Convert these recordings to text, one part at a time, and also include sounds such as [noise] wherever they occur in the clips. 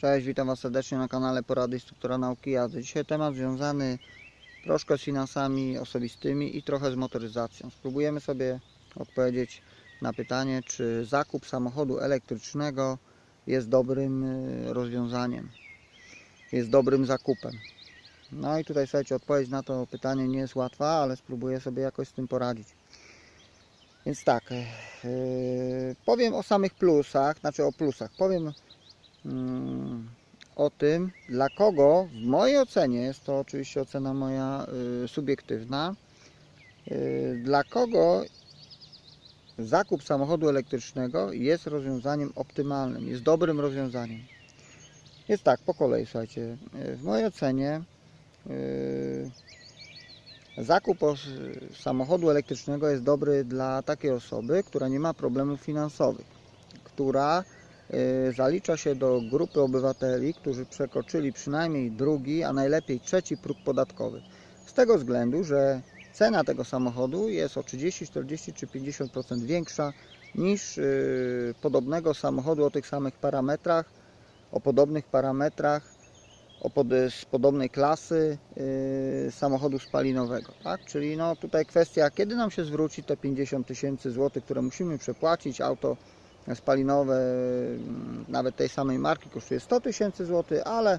Cześć, witam Was serdecznie na kanale Porady Instruktora Nauki Jazdy. Dzisiaj temat związany troszkę z finansami osobistymi i trochę z motoryzacją. Spróbujemy sobie odpowiedzieć na pytanie, czy zakup samochodu elektrycznego jest dobrym y, rozwiązaniem, jest dobrym zakupem. No i tutaj słuchajcie, odpowiedź na to pytanie nie jest łatwa, ale spróbuję sobie jakoś z tym poradzić. Więc tak, yy, powiem o samych plusach, znaczy o plusach. Powiem o tym, dla kogo, w mojej ocenie, jest to oczywiście ocena moja y, subiektywna, y, dla kogo zakup samochodu elektrycznego jest rozwiązaniem optymalnym, jest dobrym rozwiązaniem. Jest tak, po kolei, słuchajcie, y, w mojej ocenie zakup samochodu elektrycznego jest dobry dla takiej osoby, która nie ma problemów finansowych, która zalicza się do grupy obywateli, którzy przekroczyli przynajmniej drugi, a najlepiej trzeci próg podatkowy. Z tego względu, że cena tego samochodu jest o 30, 40 czy 50% większa niż y, podobnego samochodu o tych samych parametrach, o podobnych parametrach, o pod, z podobnej klasy y, samochodu spalinowego. Tak? Czyli no, tutaj kwestia, kiedy nam się zwróci te 50 tysięcy złotych, które musimy przepłacić, auto spalinowe mm, nawet tej samej marki kosztuje 100 tysięcy złotych, ale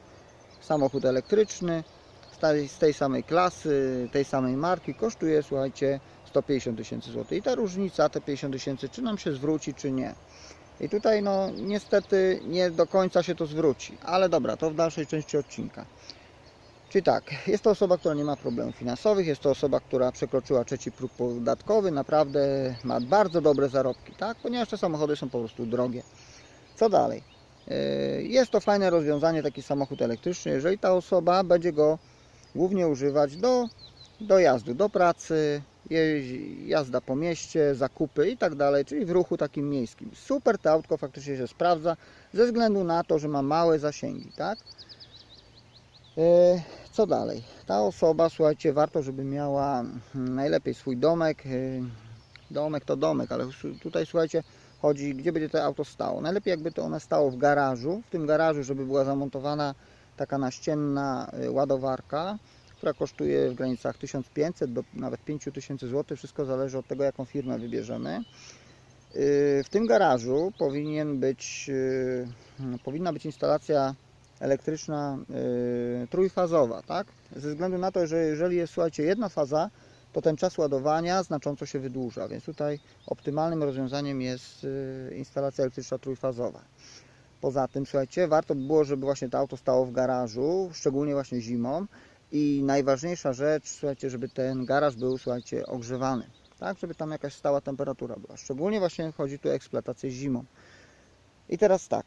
samochód elektryczny z tej, samej klasy, tej samej marki kosztuje, słuchajcie, 150 tysięcy złotych. I ta różnica, te 50 tysięcy, czy nam się zwróci, czy nie. I tutaj, no, niestety nie do końca się to zwróci, ale dobra, to w dalszej części odcinka. Czyli tak, jest to osoba, która nie ma problemów finansowych, jest to osoba, która przekroczyła trzeci próg podatkowy, naprawdę ma bardzo dobre zarobki, tak? Ponieważ te samochody są po prostu drogie. Co dalej? Yy, Jest to fajne rozwiązanie, taki samochód elektryczny, jeżeli ta osoba będzie go głównie używać do dojazdu do pracy, jazda po mieście, zakupy i tak dalej, czyli w ruchu takim miejskim. Super to autko faktycznie się sprawdza ze względu na to, że ma małe zasięgi, tak? Co dalej? Ta osoba, słuchajcie, warto, żeby miała mm, najlepiej swój domek. e, Domek to domek, ale tutaj, słuchajcie, chodzi, gdzie będzie to auto stało. Najlepiej, jakby to one stało w garażu. W tym garażu, żeby była zamontowana taka naścienna e, ładowarka, która kosztuje w granicach 1500 do nawet 5000 zł. Wszystko zależy od tego, jaką firmę wybierzemy. E, W tym garażu powinien być, powinna być instalacja elektryczna y, trójfazowa, tak? Ze względu na to, że jeżeli jest, słuchajcie, jedna faza, to ten czas ładowania znacząco się wydłuża, więc tutaj optymalnym rozwiązaniem jest y, instalacja elektryczna trójfazowa. Poza tym, słuchajcie, warto by było, żeby właśnie to auto stało w garażu, szczególnie właśnie zimą i najważniejsza rzecz, słuchajcie, żeby ten garaż był, słuchajcie, ogrzewany, tak? Żeby tam jakaś stała temperatura była. Szczególnie właśnie chodzi tu o eksploatację zimą. I teraz tak,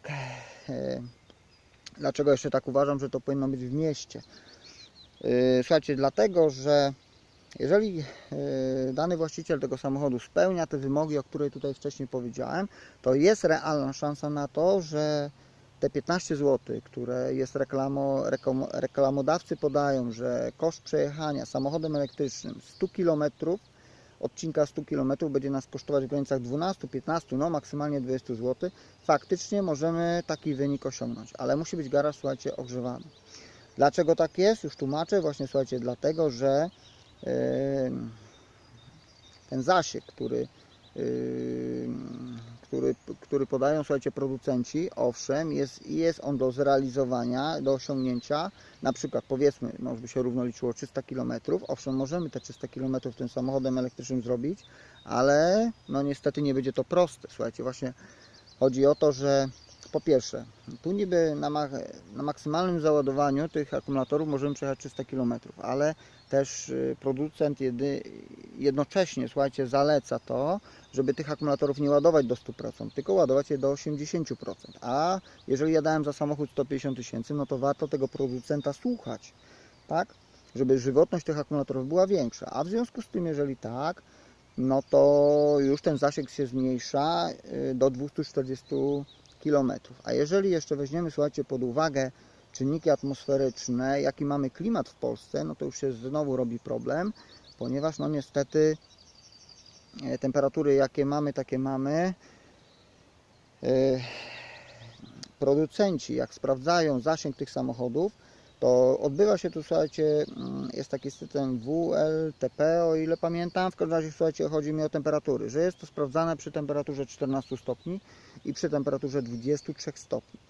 e, Dlaczego jeszcze tak uważam, że to powinno być w mieście? Yy, Słuchajcie, dlatego, że jeżeli yy, dany właściciel tego samochodu spełnia te wymogi, o których tutaj wcześniej powiedziałem, to jest realna szansa na to, że te 15 zł, które jest reklamo, reklamodawcy podają, że koszt przejechania samochodem elektrycznym 100 km, odcinka 100 km będzie nas kosztować w granicach 12, 15, no maksymalnie 20 zł, faktycznie możemy taki wynik osiągnąć, ale musi być garaż, słuchajcie, ogrzewany. Dlaczego tak jest? Już tłumaczę. Właśnie, słuchajcie, dlatego, że yy, ten zasięg, który, yy, który, który podają, słuchajcie, producenci, owszem, jest, jest on do zrealizowania, do osiągnięcia, na przykład powiedzmy, no, by się równo liczyło 300 km, owszem, możemy te 300 km tym samochodem elektrycznym zrobić, ale no niestety nie będzie to proste. Słuchajcie, właśnie Chodzi o to, że po pierwsze, tu niby na, ma- na maksymalnym załadowaniu tych akumulatorów możemy przejechać 300 km, ale też y, producent jedy, jednocześnie, słuchajcie, zaleca to, żeby tych akumulatorów nie ładować do 100%, tylko ładować je do 80%. A jeżeli ja dałem za samochód 150 tysięcy, no to warto tego producenta słuchać, tak? Żeby żywotność tych akumulatorów była większa. A w związku z tym, jeżeli tak, no to już ten zasięg się zmniejsza y, do 240 km. A jeżeli jeszcze weźmiemy, słuchajcie, pod uwagę czynniki atmosferyczne, jaki mamy klimat w Polsce, no to już się znowu robi problem, ponieważ no niestety e, temperatury jakie mamy, takie mamy. E, producenci, jak sprawdzają zasięg tych samochodów, to odbywa się tu, słuchajcie, mm, jest taki system WLTP, o ile pamiętam. W każdym razie, słuchajcie, chodzi mi o temperatury, że jest to sprawdzane przy temperaturze 14 stopni i przy temperaturze 23 stopni.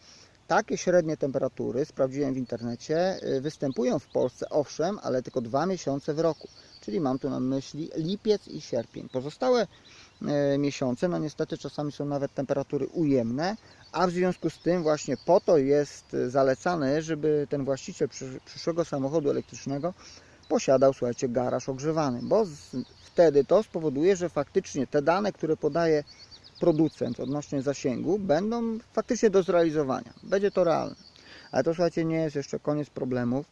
Takie średnie temperatury, sprawdziłem w internecie, y, występują w Polsce, owszem, ale tylko dwa miesiące w roku. Czyli mam tu na myśli lipiec i sierpień. Pozostałe miesiące, no niestety czasami są nawet temperatury ujemne, a w związku z tym właśnie po to jest e, zalecane, żeby ten właściciel przysz- przyszłego samochodu elektrycznego posiadał, słuchajcie, garaż ogrzewany, bo wtedy to spowoduje, że faktycznie te dane, które podaje producent odnośnie zasięgu, będą faktycznie do zrealizowania. Będzie to realne. Ale to, słuchajcie, nie jest jeszcze koniec problemów.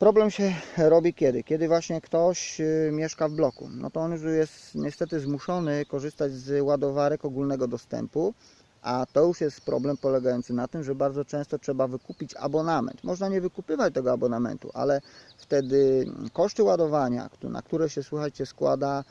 Problem się robi kiedy? Kiedy właśnie ktoś y, mieszka w bloku. No to on już jest niestety zmuszony korzystać z ładowarek ogólnego dostępu, a to już jest problem polegający na tym, że bardzo często trzeba wykupić abonament. Można nie wykupywać tego abonamentu, ale wtedy koszty ładowania, na które się słuchajcie składa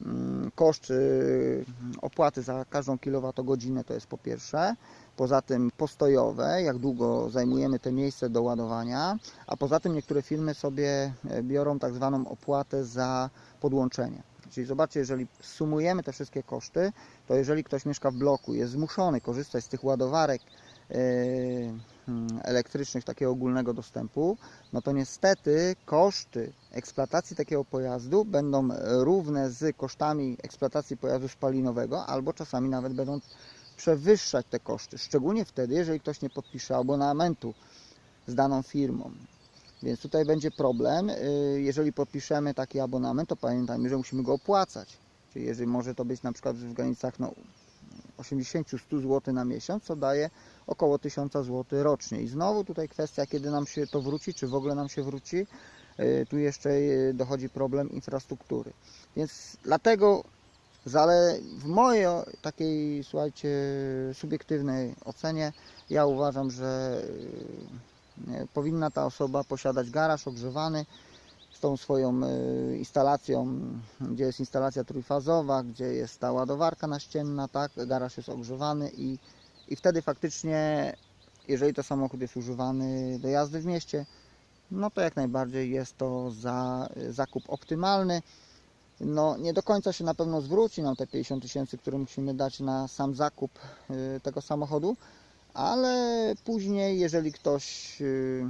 mm, koszt y, opłaty za każdą kilowatogodzinę to jest po pierwsze, poza tym postojowe, jak długo zajmujemy te miejsce do ładowania, a poza tym niektóre firmy sobie e, biorą tak zwaną opłatę za podłączenie. Czyli zobaczcie, jeżeli sumujemy te wszystkie koszty, to jeżeli ktoś mieszka w bloku, jest zmuszony korzystać z tych ładowarek e, mm, elektrycznych takiego ogólnego dostępu, no to niestety koszty eksploatacji takiego pojazdu będą równe z kosztami eksploatacji pojazdu spalinowego, albo czasami nawet będą przewyższać te koszty. Szczególnie wtedy, jeżeli ktoś nie podpisze abonamentu z daną firmą. Więc tutaj będzie problem. y, Jeżeli podpiszemy taki abonament, to pamiętajmy, że musimy go opłacać. Czyli jeżeli może to być na przykład w granicach no, 80-100 zł na miesiąc, co daje około 1000 zł rocznie. I znowu tutaj kwestia, kiedy nam się to wróci, czy w ogóle nam się wróci. Y, Tu jeszcze y, dochodzi problem infrastruktury. Więc dlatego ale w mojej takiej, słuchajcie, subiektywnej ocenie, ja uważam, że y, powinna ta osoba posiadać garaż ogrzewany z tą swoją y, instalacją, gdzie jest instalacja trójfazowa, gdzie jest ta ładowarka naścienna, tak, garaż jest ogrzewany i, i wtedy faktycznie, jeżeli to samochód jest używany do jazdy w mieście, no to jak najbardziej jest to za zakup optymalny no, nie do końca się na pewno zwróci nam te 50 tysięcy, które musimy dać na sam zakup y, tego samochodu, ale później, jeżeli ktoś y,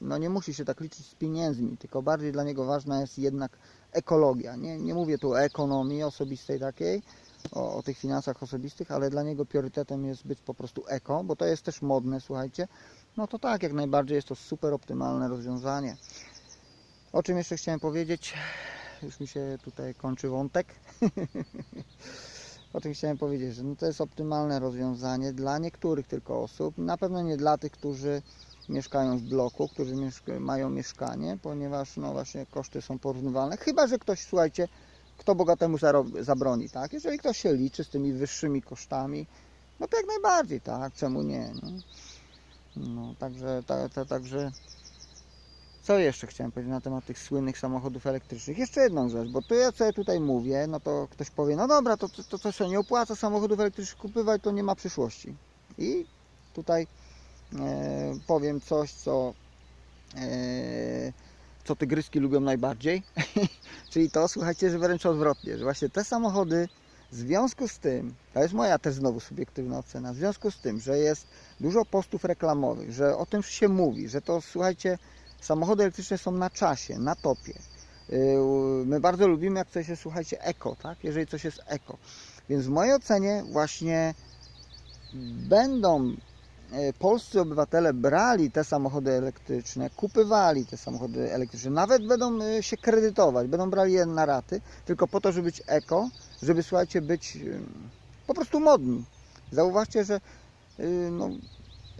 no, nie musi się tak liczyć z pieniędzmi, tylko bardziej dla niego ważna jest jednak ekologia. Nie, nie mówię tu o ekonomii osobistej takiej, o, o tych finansach osobistych, ale dla niego priorytetem jest być po prostu eko, bo to jest też modne, słuchajcie. No to tak, jak najbardziej jest to super optymalne rozwiązanie. O czym jeszcze chciałem powiedzieć? Już mi się tutaj kończy wątek. [laughs] o tym chciałem powiedzieć, że no to jest optymalne rozwiązanie dla niektórych tylko osób, na pewno nie dla tych, którzy mieszkają w bloku, którzy mają mieszkanie, ponieważ no właśnie koszty są porównywalne, chyba że ktoś, słuchajcie, kto bogatemu zabroni, tak? Jeżeli ktoś się liczy z tymi wyższymi kosztami, no to jak najbardziej, tak? Czemu nie? No, no także, ta, ta, także co jeszcze chciałem powiedzieć na temat tych słynnych samochodów elektrycznych? Jeszcze jedną rzecz, bo to ja tutaj mówię, no to ktoś powie, no dobra, to, to, to co się nie opłaca samochodów elektrycznych kupywać, to nie ma przyszłości. I tutaj e, powiem coś, co, e, co tygryski lubią najbardziej, [laughs] czyli to, słuchajcie, że wręcz odwrotnie, że właśnie te samochody w związku z tym, to jest moja też znowu subiektywna ocena, w związku z tym, że jest dużo postów reklamowych, że o tym się mówi, że to, słuchajcie, samochody elektryczne są na czasie, na topie. Yy, My bardzo lubimy, jak coś jest, słuchajcie, eko, tak? Jeżeli coś jest eko. Więc w mojej ocenie właśnie będą e, polscy obywatele brali te samochody elektryczne, kupywali te samochody elektryczne, nawet będą e, się kredytować, będą brali je na raty, tylko po to, żeby być eko, żeby, słuchajcie, być po prostu modni. Zauważcie, że no,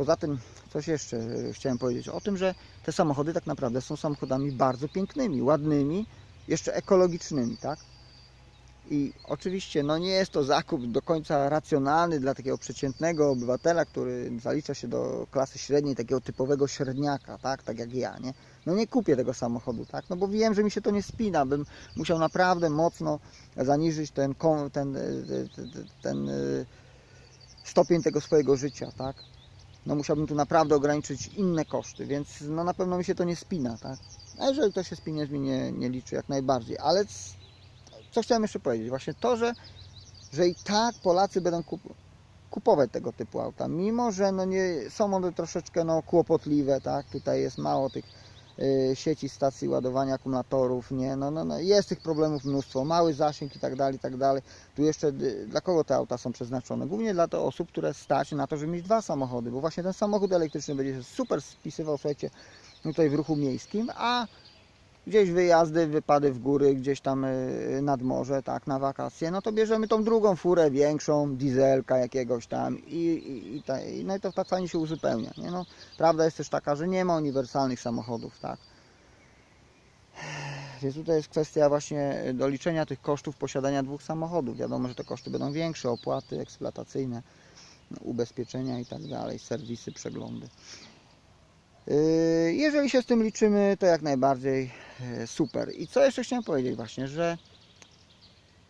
poza tym coś jeszcze e, chciałem powiedzieć o tym, że te samochody tak naprawdę są samochodami bardzo pięknymi, ładnymi, jeszcze ekologicznymi, tak? I oczywiście no nie jest to zakup do końca racjonalny dla takiego przeciętnego obywatela, który zalicza się do klasy średniej, takiego typowego średniaka, tak, tak jak ja, nie? No nie kupię tego samochodu, tak? No bo wiem, że mi się to nie spina, bym musiał naprawdę mocno zaniżyć ten, ten, e, ten, ten, ten e, stopień tego swojego życia, tak? No musiałbym tu naprawdę ograniczyć inne koszty, więc no na pewno mi się to nie spina, tak? A jeżeli to się spinie, mi nie, nie liczy jak najbardziej. Ale co chciałem jeszcze powiedzieć? Właśnie to, że, że i tak Polacy będą kup, kupować tego typu auta, mimo że no nie, są one troszeczkę no, kłopotliwe, tak? Tutaj jest mało tych sieci stacji ładowania akumulatorów, nie? No, no, no, jest tych problemów mnóstwo, mały zasięg i tak dalej, i tak dalej. Tu jeszcze y, dla kogo te auta są przeznaczone? Głównie dla to osób, które stać na to, żeby mieć dwa samochody, bo właśnie ten samochód elektryczny będzie się super spisywał, słuchajcie, tutaj w ruchu miejskim, a gdzieś wyjazdy, wypady w góry, gdzieś tam y, nad morze, tak, na wakacje, no to bierzemy tą drugą furę, większą, dieselka jakiegoś tam i, i, i, ta, i no i to tak fajnie się uzupełnia, nie? No, prawda jest też taka, że nie ma uniwersalnych samochodów, tak. Więc tutaj jest kwestia właśnie doliczenia tych kosztów posiadania dwóch samochodów. Wiadomo, że te koszty będą większe, opłaty eksploatacyjne, ubezpieczenia i tak dalej, serwisy, przeglądy. Yy, Jeżeli się z tym liczymy, to jak najbardziej yy, super. I co jeszcze chciałem powiedzieć właśnie, że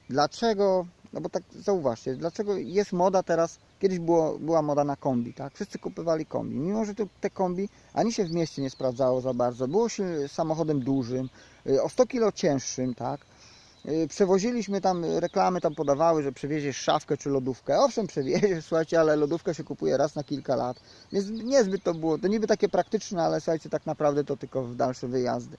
dlaczego, no bo tak zauważcie, dlaczego jest moda teraz, kiedyś było, była moda na kombi, tak? Wszyscy kupowali kombi, mimo że te kombi ani się w mieście nie sprawdzało za bardzo, było się samochodem dużym, yy, o 100 kg cięższym, tak? Yy, Przewoziliśmy tam, reklamy tam podawały, że przewieziesz szafkę czy lodówkę. Owszem, przewieziesz, [laughs] słuchajcie, ale lodówkę się kupuje raz na kilka lat. Więc niezbyt to było, to niby takie praktyczne, ale słuchajcie, tak naprawdę to tylko w dalsze wyjazdy.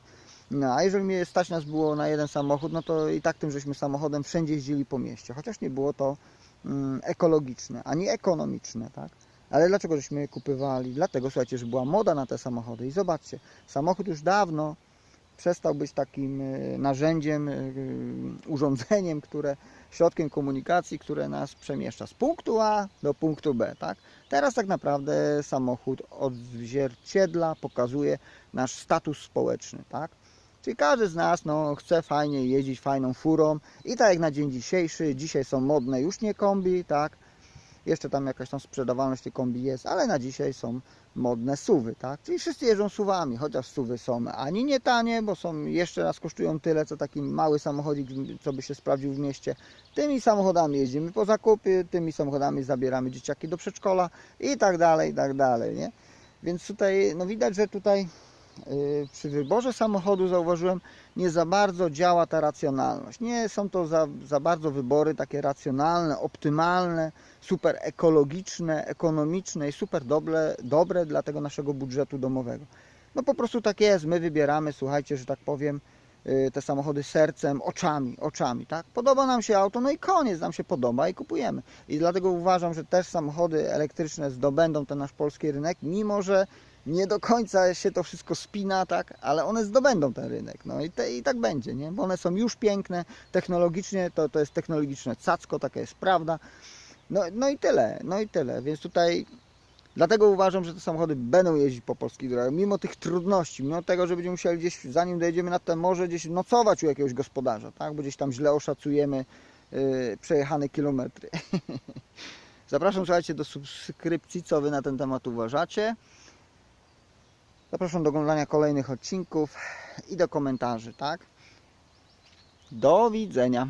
No, a jeżeli mnie stać nas było na jeden samochód, no to i tak tym żeśmy samochodem wszędzie jeździli po mieście, chociaż nie było to mm, ekologiczne, ani ekonomiczne, tak? Ale dlaczego żeśmy je kupywali? Dlatego, słuchajcie, że była moda na te samochody i zobaczcie, samochód już dawno przestał być takim y, narzędziem, y, urządzeniem, które, środkiem komunikacji, które nas przemieszcza z punktu A do punktu B, tak? Teraz tak naprawdę samochód odzwierciedla, pokazuje nasz status społeczny, tak? Czyli każdy z nas no, chce fajnie jeździć fajną furą i tak jak na dzień dzisiejszy, dzisiaj są modne już nie kombi, tak? Jeszcze tam jakaś tam sprzedawalność tych kombi jest, ale na dzisiaj są modne suwy, tak? Czyli wszyscy jeżdżą suwami, chociaż suwy są ani nie tanie, bo są jeszcze raz kosztują tyle, co taki mały samochodzik, co by się sprawdził w mieście. Tymi samochodami jeździmy po zakupy, tymi samochodami zabieramy dzieciaki do przedszkola i tak dalej, i tak dalej, nie? Więc tutaj, no widać, że tutaj yy, przy wyborze samochodu zauważyłem, nie za bardzo działa ta racjonalność. Nie są to za, za bardzo wybory takie racjonalne, optymalne, super ekologiczne, ekonomiczne i super dobre, dobre dla tego naszego budżetu domowego. No po prostu tak jest, my wybieramy, słuchajcie, że tak powiem, yy, te samochody sercem, oczami, oczami, tak? Podoba nam się auto, no i koniec, nam się podoba i kupujemy. I dlatego uważam, że też samochody elektryczne zdobędą ten nasz polski rynek, mimo że nie do końca się to wszystko spina, tak, ale one zdobędą ten rynek. No i, te, i tak będzie, nie? Bo one są już piękne, technologicznie to, to jest technologiczne cacko, taka jest prawda. No, no i tyle, no i tyle. Więc tutaj dlatego uważam, że te samochody będą jeździć po polskich drogach, mimo tych trudności, mimo tego, że będziemy musieli gdzieś, zanim dojedziemy na to morze, gdzieś nocować u jakiegoś gospodarza, tak? Bo gdzieś tam źle oszacujemy yy, przejechane kilometry. [laughs] Zapraszam, słuchajcie, do subskrypcji, co Wy na ten temat uważacie. Zapraszam do oglądania kolejnych odcinków i do komentarzy, tak? Do widzenia.